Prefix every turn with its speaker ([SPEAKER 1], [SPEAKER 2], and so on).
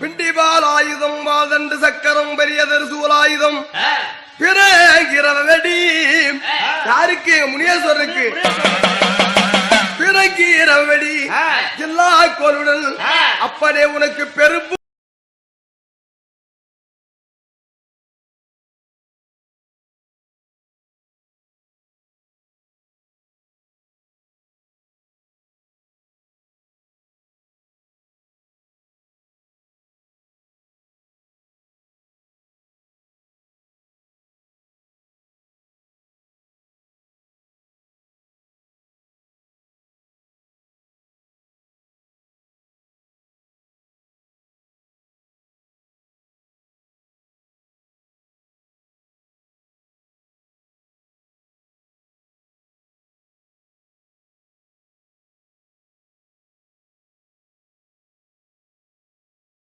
[SPEAKER 1] பிண்டிபால் ஆயுதம் வாதண்டு சக்கரம் பெரியதர் சூலாயுதம் பிறகிரவடி யாருக்கு? முனியேஸ்வரருக்கு பிறகிரவடி எல்லா கோளுடன் அப்பனே உனக்கு பெரும்